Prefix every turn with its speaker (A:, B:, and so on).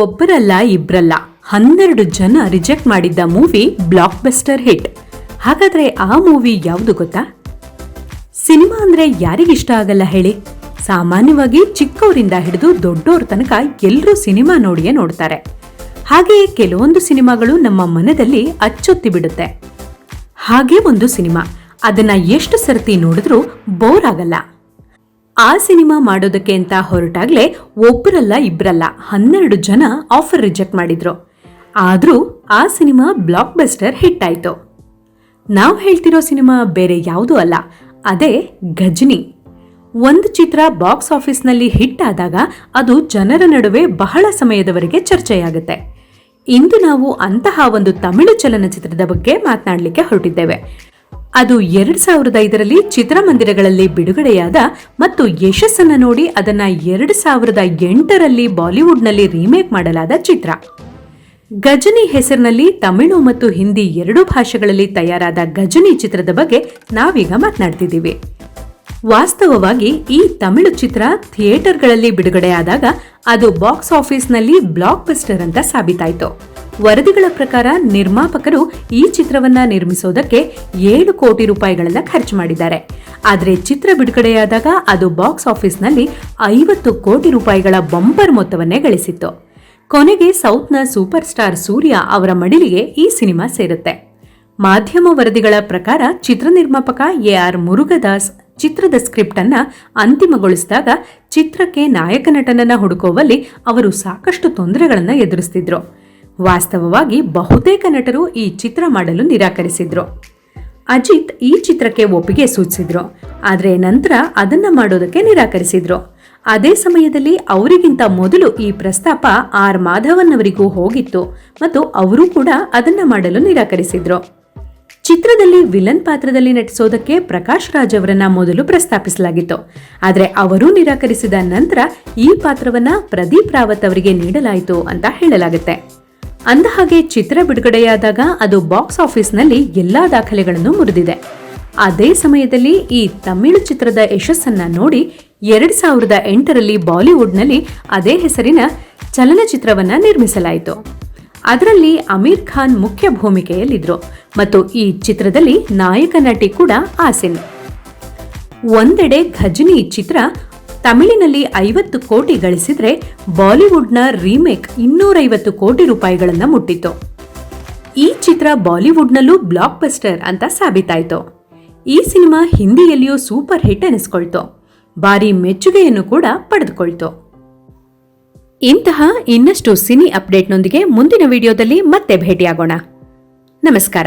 A: ಒಬ್ಬರಲ್ಲ ಇಬ್ಬರಲ್ಲ ಹನ್ನೆರಡು ಜನ ರಿಜೆಕ್ಟ್ ಮಾಡಿದ್ದ ಮೂವಿ ಬ್ಲಾಕ್ ಬಸ್ಟರ್ ಹಿಟ್. ಹಾಗಾದ್ರೆ ಆ ಮೂವಿ ಯಾವುದು ಗೊತ್ತಾ? ಸಿನಿಮಾ ಅಂದ್ರೆ ಯಾರಿಗಿಷ್ಟ ಆಗಲ್ಲ ಹೇಳಿ? ಸಾಮಾನ್ಯವಾಗಿ ಚಿಕ್ಕವರಿಂದ ಹಿಡಿದು ದೊಡ್ಡೋರ ತನಕ ಎಲ್ಲರೂ ಸಿನಿಮಾ ನೋಡಿಯೇ ನೋಡ್ತಾರೆ. ಹಾಗೆಯೇ ಕೆಲವೊಂದು ಸಿನಿಮಾಗಳು ನಮ್ಮ ಮನದಲ್ಲಿ ಅಚ್ಚೊತ್ತಿ ಬಿಡುತ್ತೆ. ಹಾಗೆ ಒಂದು ಸಿನಿಮಾ. ಅದನ್ನ ಎಷ್ಟು ಸರ್ತಿ ನೋಡಿದ್ರೂ ಬೋರ್ ಆಗಲ್ಲ. ಆ ಸಿನಿಮಾ ಮಾಡೋದಕ್ಕೆ ಅಂತ ಹೊರಟಾಗ್ಲೇ ಒಬ್ಬರಲ್ಲ ಇಬ್ರಲ್ಲ ಹನ್ನೆರಡು ಜನ ಆಫರ್ ರಿಜೆಕ್ಟ್ ಮಾಡಿದ್ರು. ಆದ್ರೂ ಆ ಸಿನಿಮಾ ಬ್ಲಾಕ್ ಬಸ್ಟರ್ ಹಿಟ್ ಆಯ್ತು ನಾವು ಹೇಳ್ತಿರೋ ಸಿನಿಮಾ ಬೇರೆ ಯಾವುದೂ ಅಲ್ಲ, ಅದೇ ಗಜ್ನಿ. ಒಂದು ಚಿತ್ರ ಬಾಕ್ಸ್ ಆಫೀಸ್ನಲ್ಲಿ ಹಿಟ್ ಆದಾಗ ಅದು ಜನರ ನಡುವೆ ಬಹಳ ಸಮಯದವರೆಗೆ ಚರ್ಚೆಯಾಗುತ್ತೆ. ಇಂದು ನಾವು ಅಂತಹ ಒಂದು ತಮಿಳು ಚಲನಚಿತ್ರದ ಬಗ್ಗೆ ಮಾತನಾಡಲಿಕ್ಕೆ ಹೊರಟಿದ್ದೇವೆ. ಅದು ಎರಡ್ ಸಾವಿರದ ಐದರಲ್ಲಿ ಚಿತ್ರಮಂದಿರಗಳಲ್ಲಿ ಬಿಡುಗಡೆಯಾದ ಮತ್ತು ಯಶಸ್ಸನ್ನ ನೋಡಿ ಅದನ್ನ ಎರಡ್ ಸಾವಿರದ ಎಂಟರಲ್ಲಿ ಬಾಲಿವುಡ್ನಲ್ಲಿ ರೀಮೇಕ್ ಮಾಡಲಾದ ಚಿತ್ರ. ಗಜನಿ ಹೆಸರಿನಲ್ಲಿ ತಮಿಳು ಮತ್ತು ಹಿಂದಿ ಎರಡೂ ಭಾಷೆಗಳಲ್ಲಿ ತಯಾರಾದ ಗಜನಿ ಚಿತ್ರದ ಬಗ್ಗೆ ನಾವೀಗ ಮಾತನಾಡ್ತಿದ್ದೀವಿ. ವಾಸ್ತವವಾಗಿ ಈ ತಮಿಳು ಚಿತ್ರ ಥಿಯೇಟರ್ಗಳಲ್ಲಿ ಬಿಡುಗಡೆಯಾದಾಗ ಅದು ಬಾಕ್ಸ್ ಆಫೀಸ್ನಲ್ಲಿ ಬ್ಲಾಕ್ ಬಸ್ಟರ್ ಅಂತ ಸಾಬೀತಾಯಿತು. ವರದಿಗಳ ಪ್ರಕಾರ ನಿರ್ಮಾಪಕರು ಈ ಚಿತ್ರವನ್ನ ನಿರ್ಮಿಸೋದಕ್ಕೆ ಏಳು ಕೋಟಿ ರೂಪಾಯಿಗಳನ್ನ ಖರ್ಚು ಮಾಡಿದ್ದಾರೆ. ಆದರೆ ಚಿತ್ರ ಬಿಡುಗಡೆಯಾದಾಗ ಅದು ಬಾಕ್ಸ್ ಆಫೀಸ್ನಲ್ಲಿ ಐವತ್ತು ಕೋಟಿ ರೂಪಾಯಿಗಳ ಬಂಪರ್ ಮೊತ್ತವನ್ನೇ ಗಳಿಸಿತ್ತು. ಕೊನೆಗೆ ಸೌತ್ನ ಸೂಪರ್ ಸ್ಟಾರ್ ಸೂರ್ಯ ಅವರ ಮಡಿಲಿಗೆ ಈ ಸಿನಿಮಾ ಸೇರುತ್ತೆ. ಮಾಧ್ಯಮ ವರದಿಗಳ ಪ್ರಕಾರ ಚಿತ್ರ ನಿರ್ಮಾಪಕ ಎ ಆರ್ ಮುರುಗದಾಸ್ ಚಿತ್ರದ ಸ್ಕ್ರಿಪ್ಟ್ ಅನ್ನ ಅಂತಿಮಗೊಳಿಸಿದಾಗ ಚಿತ್ರಕ್ಕೆ ನಾಯಕ ನಟನನ್ನ ಹುಡುಕುವಲ್ಲಿ ಅವರು ಸಾಕಷ್ಟು ತೊಂದರೆಗಳನ್ನು ಎದುರಿಸ್ತಿದ್ರು. ವಾಸ್ತವವಾಗಿ ಬಹುತೇಕ ನಟರು ಈ ಚಿತ್ರ ಮಾಡಲು ನಿರಾಕರಿಸಿದ್ರು. ಅಜಿತ್ ಈ ಚಿತ್ರಕ್ಕೆ ಒಪ್ಪಿಗೆ ಸೂಚಿಸಿದ್ರು, ಆದರೆ ನಂತರ ಅದನ್ನ ಮಾಡೋದಕ್ಕೆ ನಿರಾಕರಿಸಿದ್ರು. ಅದೇ ಸಮಯದಲ್ಲಿ ಅವರಿಗಿಂತ ಮೊದಲು ಈ ಪ್ರಸ್ತಾಪ ಆರ್ ಮಾಧವನ್ ಅವರಿಗೂ ಹೋಗಿತ್ತು ಮತ್ತು ಅವರು ಕೂಡ ಅದನ್ನ ಮಾಡಲು ನಿರಾಕರಿಸಿದ್ರು. ಚಿತ್ರದಲ್ಲಿ ವಿಲನ್ ಪಾತ್ರದಲ್ಲಿ ನಟಿಸೋದಕ್ಕೆ ಪ್ರಕಾಶ್ ರಾಜ್ ಅವರನ್ನ ಮೊದಲು ಪ್ರಸ್ತಾಪಿಸಲಾಗಿತ್ತು, ಆದರೆ ಅವರು ನಿರಾಕರಿಸಿದ ನಂತರ ಈ ಪಾತ್ರವನ್ನ ಪ್ರದೀಪ್ ರಾವತ್ ಅವರಿಗೆ ನೀಡಲಾಯಿತು ಅಂತ ಹೇಳಲಾಗುತ್ತೆ. ಅಂದಹಾಗೆ ಚಿತ್ರ ಬಿಡುಗಡೆಯಾದಾಗ ಅದು ಬಾಕ್ಸ್ ಆಫೀಸ್ನಲ್ಲಿ ಎಲ್ಲಾ ದಾಖಲೆಗಳನ್ನು ಮುರಿದಿದೆ. ಅದೇ ಸಮಯದಲ್ಲಿ ಈ ತಮಿಳು ಚಿತ್ರದ ಯಶಸ್ಸನ್ನ ನೋಡಿ ಎರಡ್ ಸಾವಿರದ ಎಂಟರಲ್ಲಿ ಬಾಲಿವುಡ್ನಲ್ಲಿ ಅದೇ ಹೆಸರಿನ ಚಲನಚಿತ್ರವನ್ನ ನಿರ್ಮಿಸಲಾಯಿತು. ಅದರಲ್ಲಿ ಅಮೀರ್ ಖಾನ್ ಮುಖ್ಯ ಭೂಮಿಕೆಯಲ್ಲಿದ್ರು ಮತ್ತು ಈ ಚಿತ್ರದಲ್ಲಿ ನಾಯಕ ನಟಿ ಕೂಡ ಆಸಿನ್. ಒಂದೆಡೆ ಘಜನಿ ಚಿತ್ರ ತಮಿಳಿನಲ್ಲಿ ಐವತ್ತು ಕೋಟಿ ಗಳಿಸಿದ್ರೆ ಬಾಲಿವುಡ್ನ ರೀಮೇಕ್ ಇನ್ನೂರೈವತ್ತು ಕೋಟಿ ರೂಪಾಯಿಗಳನ್ನ ಮುಟ್ಟಿತು ಈ ಚಿತ್ರ ಬಾಲಿವುಡ್ನಲ್ಲೂ ಬ್ಲಾಕ್ ಬಸ್ಟರ್ ಅಂತ ಸಾಬೀತಾಯಿತು. ಈ ಸಿನಿಮಾ ಹಿಂದಿಯಲ್ಲಿಯೂ ಸೂಪರ್ ಹಿಟ್ ಅನಿಸ್ಕೊಳ್ತು ಭಾರಿ ಮೆಚ್ಚುಗೆಯನ್ನು ಕೂಡ ಪಡೆದುಕೊಳ್ತು. ಇಂತಹ ಇನ್ನಷ್ಟು ಸಿನಿ ಅಪ್ಡೇಟ್ನೊಂದಿಗೆ ಮುಂದಿನ ವಿಡಿಯೋದಲ್ಲಿ ಮತ್ತೆ ಭೇಟಿಯಾಗೋಣ. ನಮಸ್ಕಾರ.